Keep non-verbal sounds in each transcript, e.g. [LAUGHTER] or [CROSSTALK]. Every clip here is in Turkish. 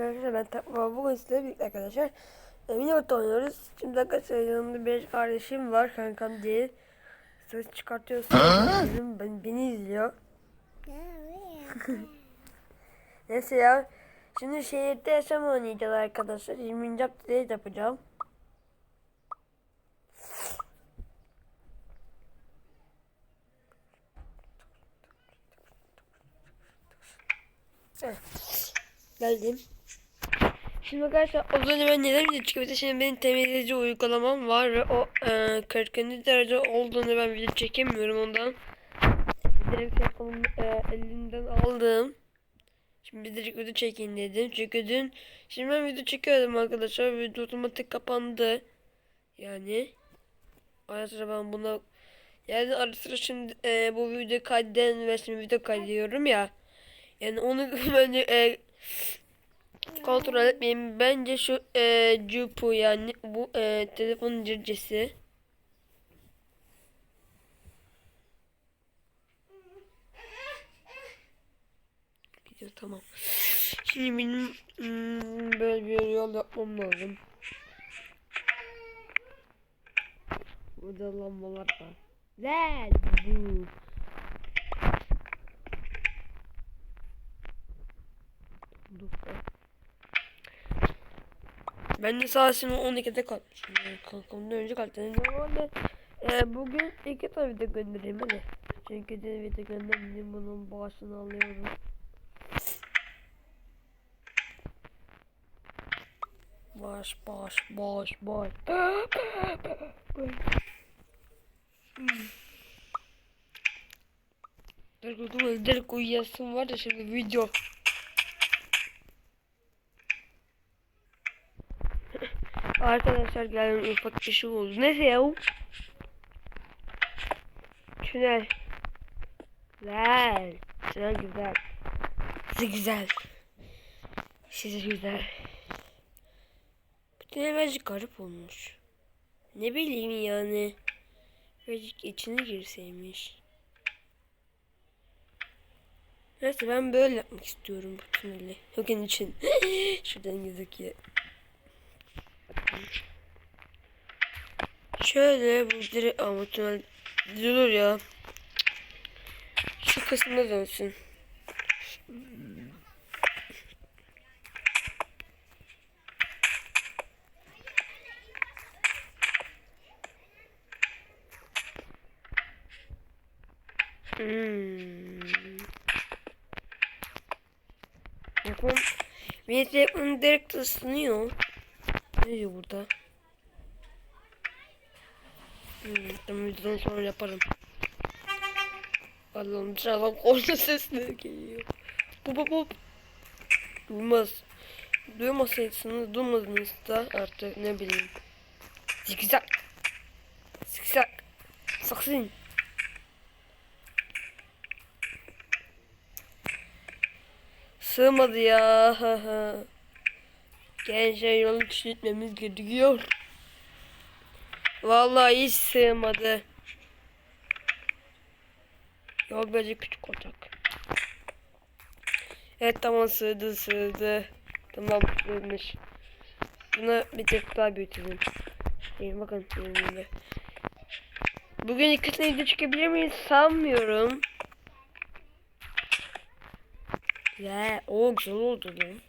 arkadaşlar ben Takma bugün sizlerle birlikte arkadaşlar e, Minibot oynuyoruz. Şimdi arkadaşlar yanımda bir kardeşim var kankam değil. Ses çıkartıyorsa bizim ben, beni izliyor. [LAUGHS] Neyse ya. Şimdi şehirde yaşam oynayacağız arkadaşlar. 20. update yapacağım. Evet. Geldim. Şimdi arkadaşlar az önce ben neden video çekiyordu? Şimdi benim temizleyici uygulamam var ve o e, 40. derece olduğunu ben video çekemiyorum ondan. Direkt telefonumu e, elimden aldım. Şimdi direkt video çekeyim dedim. Çünkü dün şimdi ben video çekiyordum arkadaşlar. Video otomatik kapandı. Yani ara sıra ben buna yani ara sıra şimdi e, bu video kaydeden ve şimdi video kaydediyorum ya. Yani onu [LAUGHS] bence e, kontrol etmeyin. Bence şu e, Jupu yani bu e, telefon circesi. Gidiyor tamam. Şimdi benim hmm, böyle bir yol yapmam lazım. Burada lambalar var. Red bu. Dur. Ben de sahasını 12'de kalmışım. Yani kankamdan önce kalktım. Normalde e, bugün iki tane video göndereyim hadi. Çünkü de video göndermeyeyim bunun bağışını alıyorum. Bağış bağış bağış bağış. Direkt dur direkt uyuyasın var da şimdi video. Arkadaşlar gelin ufak bir şey oldu. Neyse ya. Tünel. Güzel. Tünel güzel. Size güzel. Size güzel. Bu tünel birazcık garip olmuş. Ne bileyim yani. Birazcık içine girseymiş. Neyse ben böyle yapmak istiyorum bu tüneli. Yok için. [LAUGHS] Şuradan gözüküyor. Şöyle bu direkt ama tünel durur ya. Şu kısımda dönsün. Hmm. Bakın benim telefonum direkt ısınıyor. Diyor burada? Hmm, videodan sonra yaparım. Allah'ım dışarıdan korna sesleri geliyor. Hop hop hop. Duymaz. Duymasaydınız duymadınız da artık ne bileyim. Zikzak. Zikzak. Saksın. Sığmadı ya. Gençler yolu küçültmemiz gerekiyor. Vallahi hiç sığmadı. Yol böyle küçük olacak. Evet tamam sığdı sığdı. Tamam sığmış. Buna bir tek daha büyütelim. İyi bakın şimdi. Bugün ikisini de çıkabilir miyiz sanmıyorum. Ve o güzel oldu lan.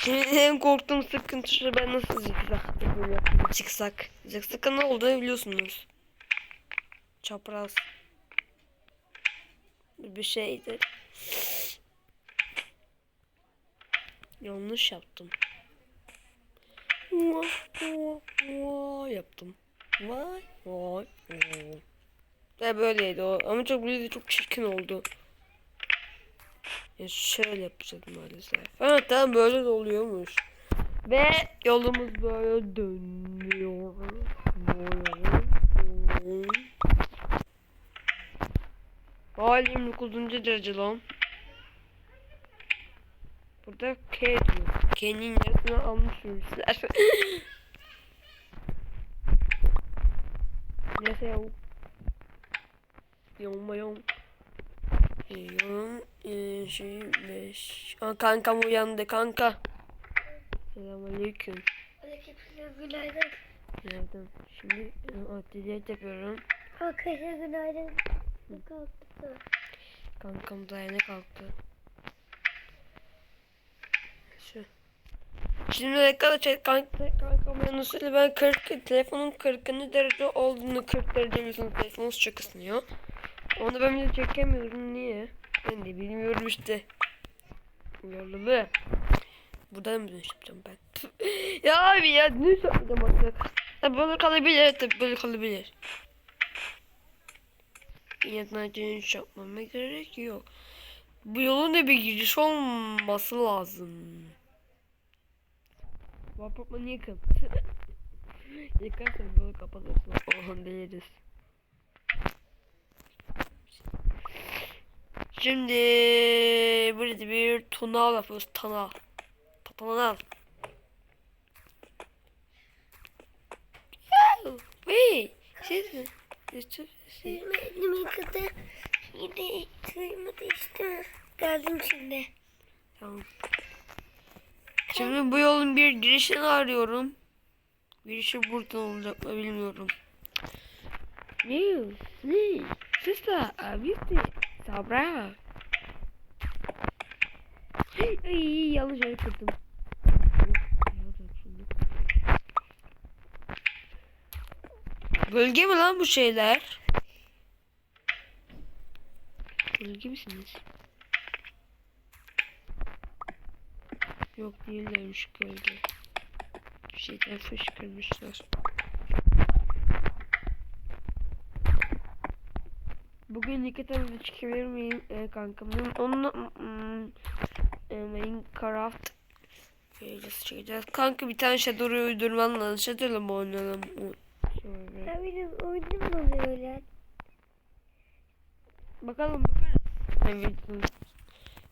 [LAUGHS] En korktuğum sıkıntı şu ben nasıl zikzak böyle yapayım. Zikzak. Ne olduğunu biliyorsunuz. Çapraz. Bir şeydi. Yanlış yaptım. Vay vay vay yaptım. Vay vay vay. Ve böyleydi o. Ama çok böyle çok çirkin oldu. Ya şöyle yapacağım maalesef. Evet tamam böyle de oluyormuş. Ve yolumuz böyle dönüyor. Böyle. Hala 29. derece lan. Burada K diyor. K'nin yarısını almış sürmüşler. [LAUGHS] Neyse ya. Yom yom. Yom. Ee, şey 5. Aa, kankam uyandı kanka. Selamünaleyküm. Aleykümselam günaydın. Nereden? Şimdi e, ateliye yapıyorum. Arkadaşlar günaydın. Kalktı. Kankam da yeni kalktı. Şu. Şimdi arkadaşlar kanka, kankam yanısıyla ben 40 telefonun 40. derece olduğunu 40 derece biliyorsunuz telefonunuz çok ısınıyor. Onu ben bile çekemiyorum niye? Ben de bilmiyorum işte. Yolunu. Buradan mı yapacağım ben? [LAUGHS] ya abi ya dönüş yapacağım artık. Ya böyle kalabilir tabi böyle kalabilir. Yeniden dönüş yapmama gerek yok. Bu yolun da bir giriş olması lazım. Bu apartmanı yakın. [LAUGHS] Yıkarsan yolu kapatırsın. Ohan deliriz. Şimdi burada bir tunal yapıyoruz. Tanal. Tanal. Wait. Siz mi? Siz- Elimi, elimi yıkadı. Yine suyumu değişti. Geldim şimdi. Tamam. Şimdi bu yolun bir girişini arıyorum. Girişi buradan olacak mı bilmiyorum. Ne? Ne? Sister, abisti. Sabra. Ay, yanlış yere kırdım. Bölge mi lan bu şeyler? Bölge misiniz? Yok değillermiş gölge. Bir şeyden fışkırmışlar. Bugün iki tane de çekebilir miyim e, kankam? Benim Onunla mm, e, Minecraft videosu çekeceğiz. Kanka bir tane Shadow'u uydurman lazım. Shadow'la mı oynayalım? Şöyle. Oyunum mu oluyor lan? Bakalım bakarız. Evet.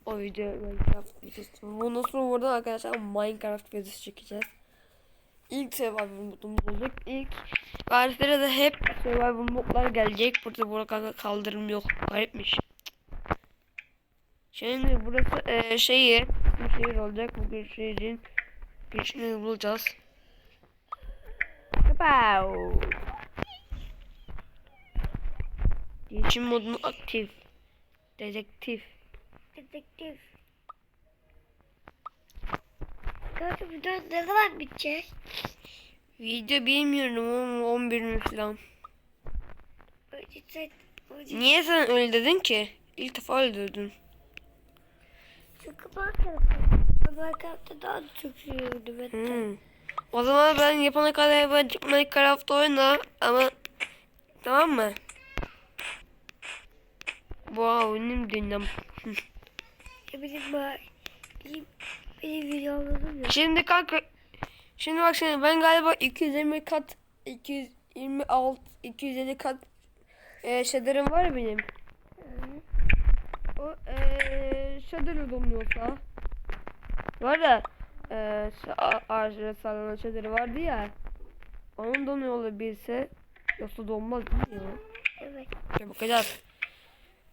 O video Minecraft videosu. Bundan sonra buradan arkadaşlar Minecraft videosu çekeceğiz. İlk Survivor modumuz olacak. İlk varislere de hep Survivor modlar gelecek. Burada burada kaldırım yok. Garipmiş. Şimdi burası e, şeyi bu şehir olacak. Bu şehrin girişini bulacağız. Kapav. Geçim modunu aktif. Dedektif. Detektif. Kanka video ne zaman bitecek? Video bilmiyorum ama 11 mi falan. Niye sen öyle dedin ki? İlk defa öyle dedin. çünkü Minecraft'ta. Minecraft'ta daha da çok sürüyordu ben. Hmm. O zaman ben yapana kadar ben Minecraft oyna ama tamam mı? Wow, benim dünyam. Benim, benim videolarım yok. Şimdi kanka Şimdi bak şimdi ben galiba 220 kat 226 250 kat e, shader'ım var ya benim. O e, shader'ı donuyorsa var ya e, ağaçlara sallanan shader'ı vardı ya onun donuyor olabilse yoksa donmaz değil mi? Evet. Ya bakacağız.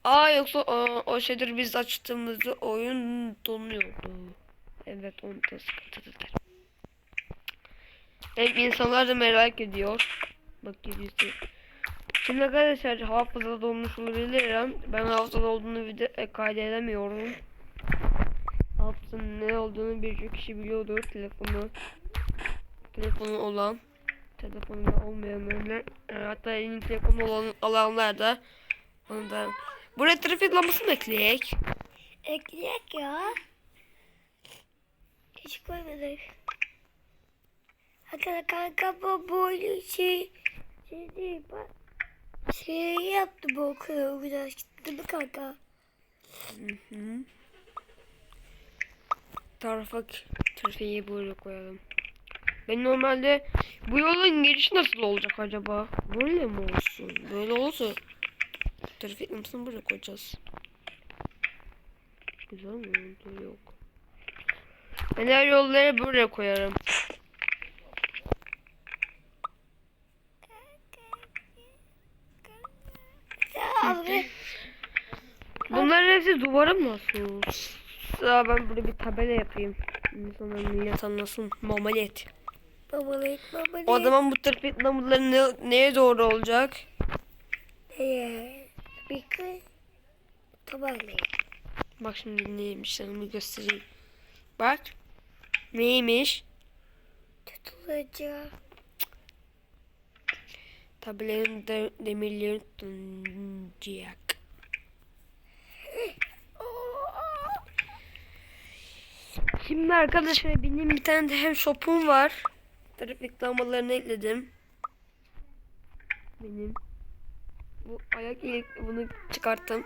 Aa yoksa o, o shader'ı biz açtığımızda oyun donuyordu. Evet onu da sıkıntıdır. Hem insanlar da merak ediyor. Bak gidiyorsun. Şimdi arkadaşlar hafızada dolmuş olabilirim. Ben hafızada olduğunu video e, kaydedemiyorum. Hafızanın ne olduğunu birçok kişi biliyordur. Telefonu telefonu olan telefonunda olmayanlar e, hatta yeni telefonu olan alanlar da onu da Buraya trafik lambası mı ekleyek? Ekleyek ya. Hiç koymadık. Hatta kanka bu böyle şey şey değil bak. Şey yaptı bu okula biraz değil mi kanka? Hı. Trafik trafiği böyle koyalım. Ben normalde bu yolun girişi nasıl olacak acaba? Böyle mi olsun? Böyle olsa trafik lambasını buraya koyacağız. Güzel mi? Yok. Ben her yolları buraya koyarım. Ya abi Hepsi duvara mı asılır? Aa, ben burada bir tabela yapayım. İnsanlar millet anlasın. Mamalet. Babalayık babalayık. O zaman bu trafik lambaları ne, neye doğru olacak? Eee. Bir kız. Tabaylayık. Bak şimdi neymiş bir göstereyim. Bak. Neymiş? Tutulacak. Tabelerin de, demirlerini tutunacak. Şimdi arkadaşlar benim bir tane de hem shop'um var. Trafik lambalarını ekledim. Benim. Bu ayak ilk bunu çıkarttım.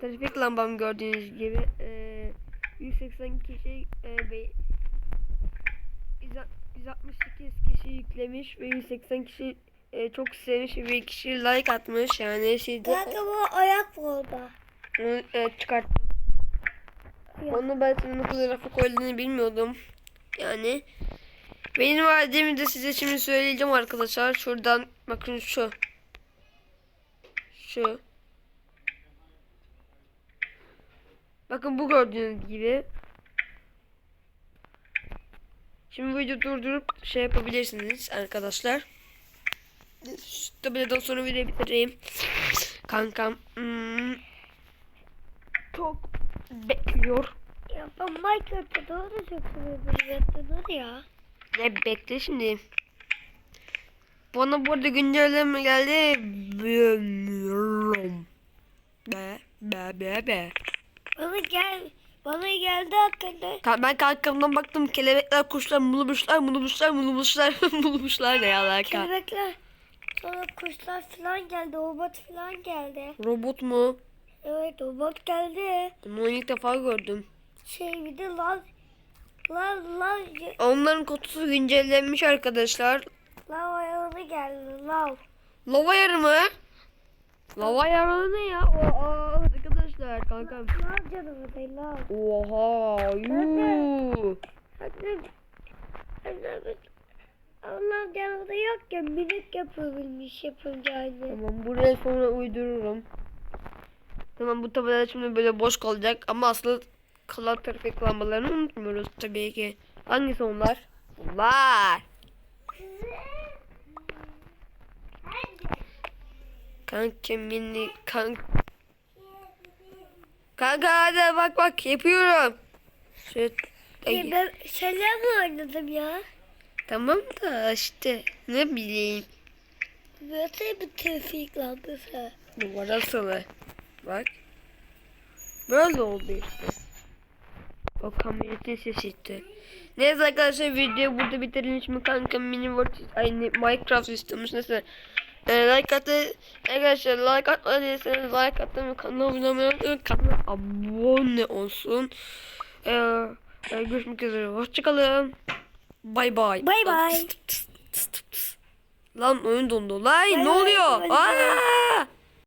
Trafik lambam gördüğünüz gibi eee 180 kişi eee, ve 168 kişi yüklemiş ve 180 kişi eee, çok sevmiş ve bir kişi like atmış yani siz de Kanka bu ayak burada. onu eee, çıkarttım. Onu ben senin rafa koyduğunu bilmiyordum. Yani benim verdiğimi de size şimdi söyleyeceğim arkadaşlar. Şuradan bakın şu. Şu. Bakın bu gördüğünüz gibi. Şimdi videoyu durdurup şey yapabilirsiniz arkadaşlar. Tabii sonra videoyu bitireyim. Kankam hmm, çok bekliyor. Ya ben Minecraft'ta doğru çok seviyorum. Ya. Ne bekle şimdi. Bana bu arada güncelleme geldi. Bilmiyorum. Be be be be. Bana gel. Bana geldi hakikaten. Ka- Ben kankamdan baktım kelebekler, kuşlar, mulumuşlar, mulumuşlar, mulumuşlar, [LAUGHS] mulumuşlar ne alaka? Kelebekler. Sonra kuşlar falan geldi. Robot falan geldi. Robot mu? Evet robot geldi. Bunu ilk defa gördüm. Şey bir de lav. Lav lav. Onların kutusu güncellenmiş arkadaşlar. Lav ayağına geldi. Lav. Lava yarı mı? Lava yarı ne ya? Aa, arkadaşlar kankam. Lav canavarı lav. Oha yuh. Annem. Annem. Allah canavarı yok ya. Minik yapabilmiş yapınca anne. Tamam buraya sonra uydururum. Tamam bu tabela şimdi böyle boş kalacak ama aslı kalan trafik lambalarını unutmuyoruz tabii ki. Hangisi onlar? Bunlar. Kanka mini kank. Kanka hadi bak bak yapıyorum. Şöyle, Ay, ben şeyler mi oynadım ya? tamam da işte ne bileyim. Böyle bir trafik lambası. Duvara asılı. Bak. Böyle oldu işte. O kamyonetin sesiydi. Neyse arkadaşlar videoyu burada bitirelim. Şimdi kanka mini world aynı Minecraft istemiş. Neyse. Ee, like atı arkadaşlar like atmadıysanız like atın kanala abone olmayı kanala abone olsun. Ee, e, görüşmek üzere. Hoşçakalın. Bay bay. Bay bay. Lan oyun dondu. Lan ne oluyor? Aa!